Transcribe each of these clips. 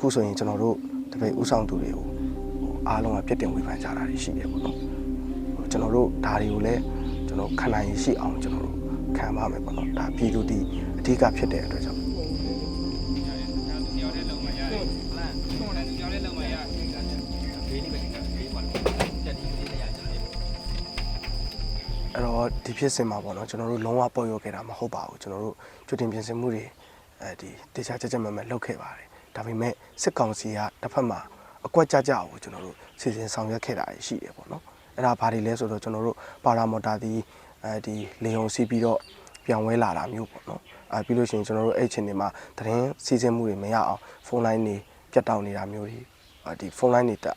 အခုဆိုရင်ကျွန်တော်တို့တပည့်ဥဆောင်သူတွေကိုဟိုအားလုံးကပြစ်တင်ဝေဖန်ကြတာတွေရှိတယ်ပေါ့နော်ဟိုကျွန်တော်တို့ဒါတွေကိုလည်းကျွန်တော်ခံနိုင်ရရှိအောင်ကျွန်တော်တို့ခံပါမယ်ပေါ့နော်ဒါပြည်သူတည်အဓိကဖြစ်တဲ့အတွက်ကြောင့်အဲ့တော့ဒီဖြစ်စဉ်မှာပေါ့နော်ကျွန်တော်တို့လုံးဝပေါ်ရောခဲ့တာမဟုတ်ပါဘူးကျွန်တော်တို့ကြိုတင်ပြင်ဆင်မှုတွေအဲဒီတေချာချက်ချက်မဲ့မဲ့လုပ်ခဲ့ပါတယ် ဒါပေမဲ့စစ်ကောင်စီကတစ်ဖက်မှာအကွက်ကြကြကိုကျွန်တော်တို့စီစဉ်ဆောင်ရွက်ခဲ့တာရှိတယ်ပေါ့နော်အဲ့ဒါဘာတွေလဲဆိုတော့ကျွန်တော်တို့ပါရာမော်တာဒီအဲဒီလေယုံစီးပြီးတော့ပြောင်းဝဲလာတာမျိုးပေါ့နော်အဲပြီးလို့ရှိရင်ကျွန်တော်တို့အဲ့အချိန်တွေမှာသတင်းစီစဉ်မှုတွေမရအောင်ဖုန်းလိုင်းတွေပြတ်တောက်နေတာမျိုးတွေအဲဒီဖုန်းလိုင်းတွေတက်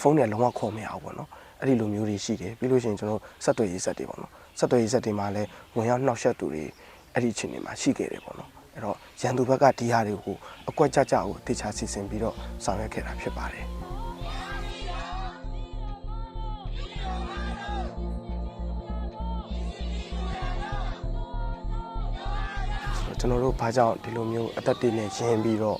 ဖုန်းတွေလုံးဝခေါ်မရအောင်ပေါ့နော်အဲ့ဒီလိုမျိုးတွေရှိတယ်ပြီးလို့ရှိရင်ကျွန်တော်ဆက်သွယ်ရေးဆက်တွေပေါ့နော်ဆက်သွယ်ရေးဆက်တွေမှာလည်းဝင်ရောက်နှောက်ယှက်သူတွေအဲ့ဒီအချိန်တွေမှာရှိခဲ့တယ်ပေါ့နော် အဲ့တော့ရန်သူဘက်ကဒီဟာတွေကိုအကွက်ကြကြကိုတေချာစီစဉ်ပြီးတော့ဆောင်ရွက်ခဲ့တာဖြစ်ပါတယ်ကျွန်တော်တို့ဘာကြောင့်ဒီလိုမျိုးအသက်တွေနဲ့ရင်းပြီးတော့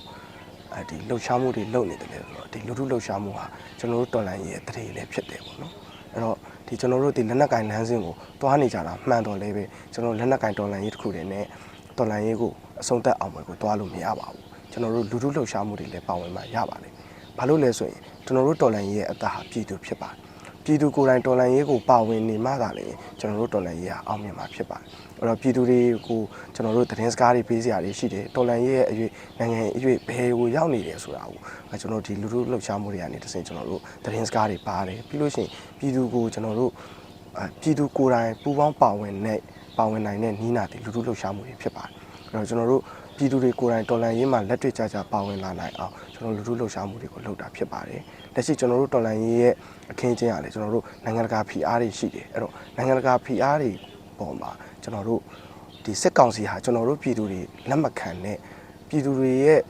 အဲဒီလှုပ်ရှားမှုတွေလုပ်နေတယ်လဲဆိုတော့ဒီလူထုလှုပ်ရှားမှုဟာကျွန်တော်တို့တော်လန်ရေးရဲ့တရေလည်းဖြစ်တယ်ပေါ့နော်အဲ့တော့ဒီကျွန်တော်တို့ဒီလက်နက်ကင်လမ်းစဉ်ကိုတွားနေကြတာမှန်တော်လဲပဲကျွန်တော်လက်နက်ကင်တော်လန်ရေးတစ်ခုတည်းနဲ့တော်လန်ရေးကို အဆုံးသတ်အောင်ပဲကိုတွားလို့မရပါဘူးကျွန်တော်တို့လူထုလှုပ်ရှားမှုတွေလည်းပါဝင်မှရပါတယ်ဘာလို့လဲဆိုရင်ကျွန်တော်တို့တော်လန်ရေးရဲ့အသက်ဟာပြည်သူဖြစ်ပါတယ်ပြည်သူကိုယ်တိုင်တော်လန်ရေးကိုပါဝင်နေမှသာလေကျွန်တော်တို့တော်လန်ရေးဟာအောင်မြင်မှာဖြစ်ပါတယ်အဲ့တော့ပြည်သူတွေကိုကျွန်တော်တို့သတင်းစကားတွေပေးစရာတွေရှိတယ်တော်လန်ရေးရဲ့အရွေနိုင်ငံအရွေဘယ်ကိုရောက်နေတယ်ဆိုတာကိုအဲကျွန်တော်ဒီလူထုလှုပ်ရှားမှုတွေကနေတစ်ဆင့်ကျွန်တော်တို့သတင်းစကားတွေပါတယ်ပြီးလို့ရှိရင်ပြည်သူကိုကျွန်တော်တို့အဲပြည်သူကိုယ်တိုင်ပူးပေါင်းပါဝင်တဲ့ပါဝင်နိုင်တဲ့နီးနာတွေလူထုလှုပ်ရှားမှုတွေဖြစ်ပါတယ်အဲ့ တော့ကျွန်တော်တို့ပြည်သူတွေကိုယ်တိုင်တော်လန်ရေးမှာလက်တွေ့ကြကြပါဝင်လာနိုင်အောင်ကျွန်တော်လူထုလှုပ်ရှားမှုတွေကိုလုပ်တာဖြစ်ပါတယ်လက်ရှိကျွန်တော်တို့တော်လန်ရေးရဲ့အခင်းအကျင်းရတယ်ကျွန်တော်တို့နိုင်ငံတကာဖိအားတွေရှိတယ်အဲ့တော့နိုင်ငံတကာဖိအားတွေပေါ်မှာကျွန်တော်တို့ဒီစစ်ကောင်စီဟာကျွန်တော်တို့ပြည်သူတွေလက်မခံတဲ့ပြည်သူတွေရဲ့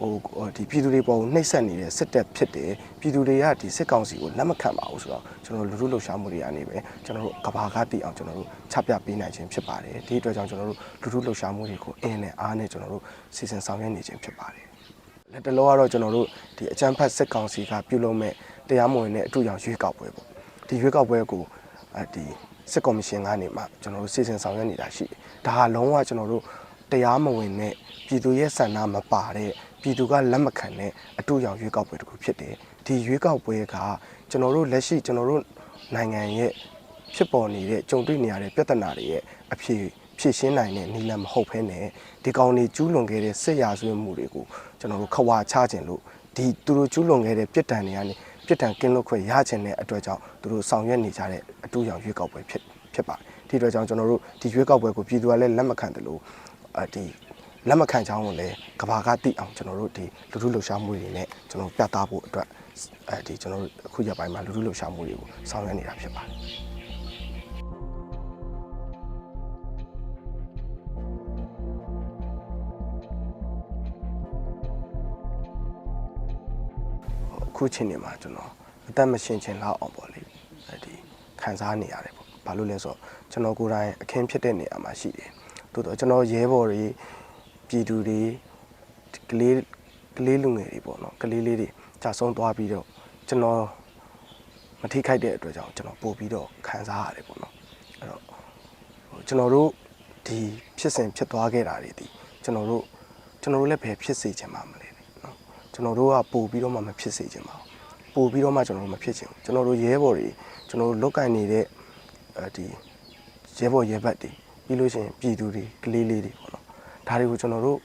ဟိုဟိုဒီပြည်သူတွေပေါ်ကိုနှိပ်စက်နေတဲ့စစ်တပ်ဖြစ်တယ်ပြည်သူတွေကဒီစစ်ကောင်စီကိုလက်မခံပါဘူးဆိုတော့ကျွန်တော်လူထုလှုပ်ရှားမှုတွေကနေပဲကျွန်တော်တို့ကဘာကတည်အောင်ကျွန်တော်တို့ချပြပေးနိုင်ခြင်းဖြစ်ပါတယ်ဒီအတွက်ကြောင့်ကျွန်တော်တို့လူထုလှုပ်ရှားမှုတွေကိုအင်းနဲ့အားနဲ့ကျွန်တော်တို့စီစဉ်ဆောင်ရွက်နေခြင်းဖြစ်ပါတယ်လက်တလောကတော့ကျွန်တော်တို့ဒီအချမ်းဖတ်စစ်ကောင်စီကပြုလုပ်မဲ့တရားမဝင်တဲ့အထူးရောင်ရွေးကောက်ပွဲပေါ့ဒီရွေးကောက်ပွဲကိုအဲဒီစစ်ကော်မရှင်ကနေမှကျွန်တော်တို့စီစဉ်ဆောင်ရွက်နေတာရှိတယ်ဒါဟာလုံးဝကျွန်တော်တို့ တရားမဝင်တဲ့ပြည်သူရဲ့ဆန္ဒမပါတဲ့ပြည်သူကလက်မခံတဲ့အထူးရောင်ရွေးကောက်ပွဲတစ်ခုဖြစ်တယ်ဒီရွေးကောက်ပွဲကကျွန်တော်တို့လက်ရှိကျွန်တော်တို့နိုင်ငံရဲ့ဖြစ်ပေါ်နေတဲ့ကြုံတွေ့နေရတဲ့ပြဿနာတွေရဲ့အဖြေဖြည့်ရှင်းနိုင်တဲ့နည်းလမ်းမဟုတ်ဘဲနဲ့ဒီကောင်တွေကျူးလွန်ခဲ့တဲ့စစ်ရာဇဝတ်မှုတွေကိုကျွန်တော်တို့ခွာချခြင်းလို့ဒီသူတို့ကျူးလွန်ခဲ့တဲ့ပြစ်ဒဏ်တွေကနေပြစ်ဒဏ်ကင်းလွတ်ခွင့်ရခြင်းတဲ့အတွက်ကြောင့်သူတို့ဆောင်ရွက်နေကြတဲ့အတူရောင်ရွေးကောက်ပွဲဖြစ်ဖြစ်ပါတယ်ဒီအတွက်ကြောင့်ကျွန်တော်တို့ဒီရွေးကောက်ပွဲကိုပြည်သူကလည်းလက်မခံတယ်လို့ အဲဒီလက်မခံချောင်းကိုလည်းကဘာကတိအောင်ကျွန်တော်တို့ဒီလူထုလှုပ်ရှားမှုတွေနဲ့ကျွန်တော်ပြသဖို့အတွက်အဲဒီကျွန်တော်တို့အခုရက်ပိုင်းမှာလူထုလှုပ်ရှားမှုတွေကိုဆောင်ရွက်နေတာဖြစ်ပါတယ်အခုချိန်နေမှာကျွန်တော်အသက်မရှင်ချင်လောက်အောင်ပေါ့လေအဲဒီခံစားနေရတယ်ပေါ့ဘာလို့လဲဆိုတော့ကျွန်တော်ကိုယ်တိုင်အခင်းဖြစ်တဲ့နေရာမှာရှိတယ် သို့တော့ကျွန်တော်ရဲဘော်တွေပြည်သူတွေကလေးကလေးလူငယ်တွေပေါ့နော်ကလေးလေးတွေကြာဆုံးသွားပြီးတော့ကျွန်တော်မထိခိုက်တဲ့အတွက်ကြောင့်ကျွန်တော်ပို့ပြီးတော့ခံစားရတယ်ပေါ့နော်အဲ့တော့ဟိုကျွန်တော်တို့ဒီဖြစ်စဉ်ဖြစ်သွားခဲ့တာတွေဒီကျွန်တော်တို့ကျွန်တော်တို့လည်းပဲဖြစ်စေချင်ပါမလဲနော်ကျွန်တော်တို့ကပို့ပြီးတော့မှမဖြစ်စေချင်ပါဘူးပို့ပြီးတော့မှကျွန်တော်တို့မဖြစ်ချင်ဘူးကျွန်တော်တို့ရဲဘော်တွေကျွန်တော်တို့လုတ်ကင်နေတဲ့အဲဒီရဲဘော်ရဲဘက်တွေ ပြီးလို့ရှိရင်ပြည်သူတွေကလေးလေးတွေပေါ့နော်ဒါတွေကိုကျွန်တော်တို့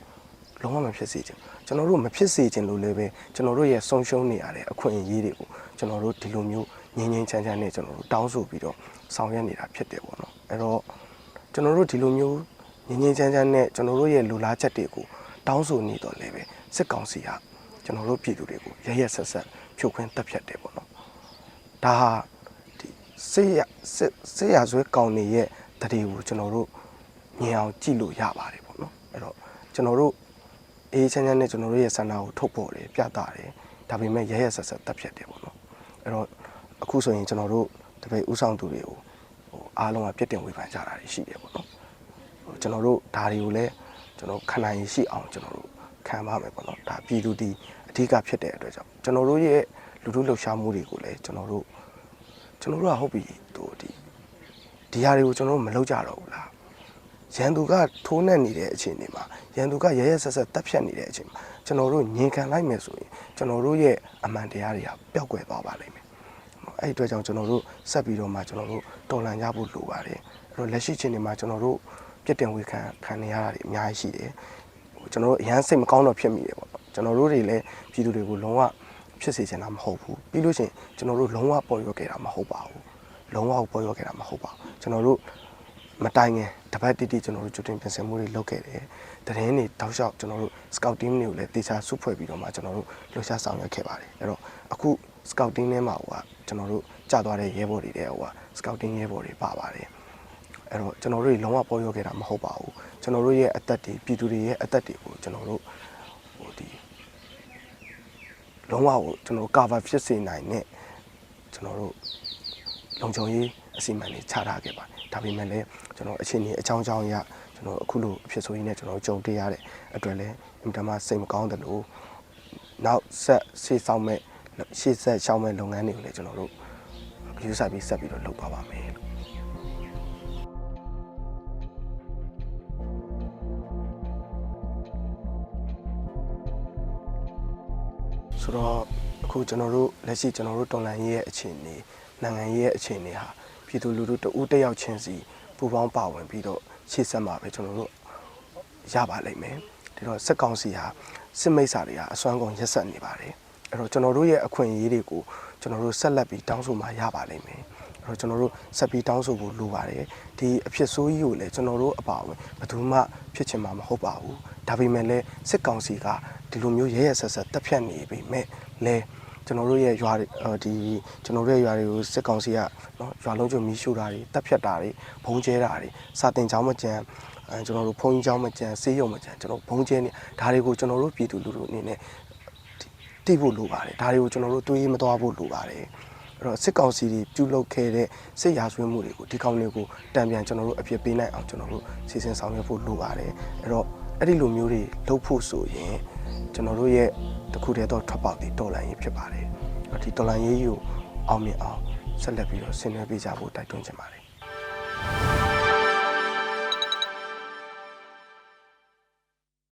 လုံးဝမဖြစ်စေချင်ဘူးကျွန်တော်တို့မဖြစ်စေချင်လို့လည်းပဲကျွန်တော်တို့ရဲ့ဆုံးရှုံးနေရတဲ့အခွင့်အရေးတွေကိုကျွန်တော်တို့ဒီလိုမျိုးငြင်းငြင်းချမ်းချမ်းနဲ့ကျွန်တော်တို့တောင်းဆိုပြီးတော့ဆောင်ရွက်နေတာဖြစ်တယ်ပေါ့နော်အဲ့တော့ကျွန်တော်တို့ဒီလိုမျိုးငြင်းငြင်းချမ်းချမ်းနဲ့ကျွန်တော်တို့ရဲ့လူလားချက်တွေကိုတောင်းဆိုနေတော့လည်းပဲစစ်ကောင်စီကကျွန်တော်တို့ပြည်သူတွေကိုရရက်ဆက်ဆက်ဖြုတ်ခွင်းတက်ဖြတ်တယ်ပေါ့နော်ဒါဟာဒီစေရစေစေရဆွဲကောင်းနေရဲ့တတိကိုကျွန်တော်တို့ မြင်အောင်ကြည့်လို့ရပါတယ်ပေါ့နော်အဲ့တော့ကျွန်တော်တို့အေးချမ်းချမ်းနဲ့ကျွန်တော်တို့ရဲ့ဆန္ဒကိုထုတ်ပေါ်တယ်ပြသတယ်ဒါပေမဲ့ရရက်ဆက်ဆက်တက်ဖြတ်တယ်ပေါ့နော်အဲ့တော့အခုဆိုရင်ကျွန်တော်တို့တပည့်ဥဆောင်သူတွေကိုဟိုအားလုံးကပြစ်တင်ဝေဖန်ကြတာတွေရှိတယ်ပေါ့နော်ဟိုကျွန်တော်တို့ဒါတွေကိုလည်းကျွန်တော်ခံနိုင်ရရှိအောင်ကျွန်တော်တို့ခံပါမယ်ပေါ့နော်ဒါပြည်သူတည်အဓိကဖြစ်တဲ့အတွက်ကြောင့်ကျွန်တော်တို့ရဲ့လူထုလှုပ်ရှားမှုတွေကိုလည်းကျွန်တော်တို့ကျွန်တော်တို့ကဟုတ်ပြီဟိုဒီဒီဟာတွေကိုကျွန်တော်တို့မလုပ်ကြတော့ဘူးလား ရန်သူကထိုးနှက်နေတဲ့အခြေအနေမှာရန်သူကရရဆက်ဆက်တက်ဖြတ်နေတဲ့အချိန်မှာကျွန်တော်တို့ငြင်ခံလိုက်မယ်ဆိုရင်ကျွန်တော်တို့ရဲ့အမှန်တရားတွေကပျောက်ကွယ်သွားပါလိမ့်မယ်အဲ့ဒီအတွက်ကြောင့်ကျွန်တော်တို့ဆက်ပြီးတော့မှကျွန်တော်တို့တော်လှန်ကြဖို့လိုပါတယ်အဲ့တော့လက်ရှိချိန်တွေမှာကျွန်တော်တို့ပြစ်တင်ဝေခံခံနေရတာတွေအများကြီးရှိတယ်ဟိုကျွန်တော်တို့အရန်စိတ်မကောင်းတော့ဖြစ်မိတယ်ပေါ့နော်ကျွန်တော်တို့တွေလည်းပြည်သူတွေကိုလုံးဝဖြစ်စေချင်တာမဟုတ်ဘူးပြီးလို့ရှိရင်ကျွန်တော်တို့လုံးဝပေါ်ရွက်ခဲ့တာမဟုတ်ပါဘူးလုံးဝပေါ်ရွက်ခဲ့တာမဟုတ်ပါဘူးကျွန်တော်တို့ မတိုင်ခင်တပတ်တိတိကျွန်တော်တို့ကြိုတင်ပြင်ဆင်မှုတွေလုပ်ခဲ့တယ်တရင်တွေတောက်လျှောက်ကျွန်တော်တို့ scout team တွေကိုလည်းတေချာစုဖွဲ့ပြီးတော့မှကျွန်တော်တို့လှူရှားဆောင်ရွက်ခဲ့ပါတယ်အဲ့တော့အခု scouting ထဲမှာဟိုကကျွန်တော်တို့ကြာသွားတဲ့ရဲဘော်တွေတဲ့ဟိုက scouting ရဲဘော်တွေပါပါတယ်အဲ့တော့ကျွန်တော်တို့တွေလုံးဝပေါ်ရောက်ခဲ့တာမဟုတ်ပါဘူးကျွန်တော်တို့ရဲ့အသက်တွေပြည်သူတွေရဲ့အသက်တွေကိုကျွန်တော်တို့ဟိုဒီလုံးဝကိုကျွန်တော်တို့ cover ဖြစ်စေနိုင်တဲ့ကျွန်တော်တို့လုံခြုံရေး အစီအမံတွေချထားခဲ့ပါတယ်ဒါပေမဲ့လည်းကျွန်တော်အခြေအနေအကြောင်းအကြောင်းအရကျွန်တော်အခုလိုအဖြစ်ဆိုရင်းနဲ့ကျွန်တော်ကြုံတွေ့ရတဲ့အတွက်လည်းအင်တာမစိတ်မကောင်းတယ်လို့နောက်ဆက်ရှေ့ဆောင်မဲ့ရှေ့ဆက်ရှောင်းမဲ့လုပ်ငန်းတွေကိုလည်းကျွန်တော်တို့ယူဆပြီးဆက်ပြီးတော့လုပ်သွားပါမယ်လို့ဆိုတော့အခုကျွန်တော်တို့လက်ရှိကျွန်တော်တို့တော်လန်ရေးရဲ့အခြေအနေနိုင်ငံရေးရဲ့အခြေအနေဟာ ပြည်သူလူထုတဦးတစ်ယောက်ချင်းစီပူးပေါင်းပါဝင်ပြီးတော့ရှေ့ဆက်မှာပဲကျွန်တော်တို့ရပါလိမ့်မယ်ဒါတော့စက်ကောင်စီဟာစစ်မိတ်ဆာတွေဟာအစွမ်းကုန်ရက်ဆက်နေပါတယ်အဲ့တော့ကျွန်တော်တို့ရဲ့အခွင့်အရေးတွေကိုကျွန်တော်တို့ဆက်လက်ပြီးတောင်းဆိုမှရပါလိမ့်မယ်အဲ့တော့ကျွန်တော်တို့ဆက်ပြီးတောင်းဆိုဖို့လိုပါတယ်ဒီအဖြစ်ဆိုးကြီးကိုလည်းကျွန်တော်တို့အပါအဝင်ဘယ်သူမှဖြစ်ချင်မှာမဟုတ်ပါဘူးဒါပေမဲ့လည်းစစ်ကောင်စီကဒီလိုမျိုးရဲရဲဆက်ဆက်တက်ဖြတ်နေပြီမဲ့လဲ ကျွန်တော်တို့ရဲ့ရွာတွေအော်ဒီကျွန်တော်တို့ရဲ့ရွာတွေကိုစစ်ကောင်စီကနော်ရွာလုံးကျွမီးရှို့တာတွေတက်ဖြတ်တာတွေဘုံကျဲတာတွေစာတင်ချောင်းမကြံအဲကျွန်တော်တို့ဘုံကြီးချောင်းမကြံဆေးရုံမကြံကျွန်တော်ဘုံကျဲနေဒါတွေကိုကျွန်တော်တို့ပြည်သူလူထုအနေနဲ့တိဖို့လိုပါတယ်ဒါတွေကိုကျွန်တော်တို့တွေးမသွားဖို့လိုပါတယ်အဲ့တော့စစ်ကောင်စီတွေပြုလုပ်ခဲ့တဲ့စစ်ရာဇဝတ်မှုတွေကိုဒီကောင်တွေကိုတံပြန်ကျွန်တော်တို့အပြစ်ပေးနိုင်အောင်ကျွန်တော်တို့စီစဉ်ဆောင်ရွက်ဖို့လိုပါတယ်အဲ့တော့အဲ့ဒီလိုမျိုးတွေလုပ်ဖို့ဆိုရင် ကျွန်တော်တို့ရဲ့တစ်ခုတည်းသောထွက်ပေါက်တွေတော်လန်ရေးဖြစ်ပါတယ်အဲ့တော့ဒီတော်လန်ရေးကိုအောင်မြင်အောင်ဆက်လက်ပြီးတော့ဆင်နွှဲပေးကြဖို့တိုက်တွန်းချင်ပါတယ်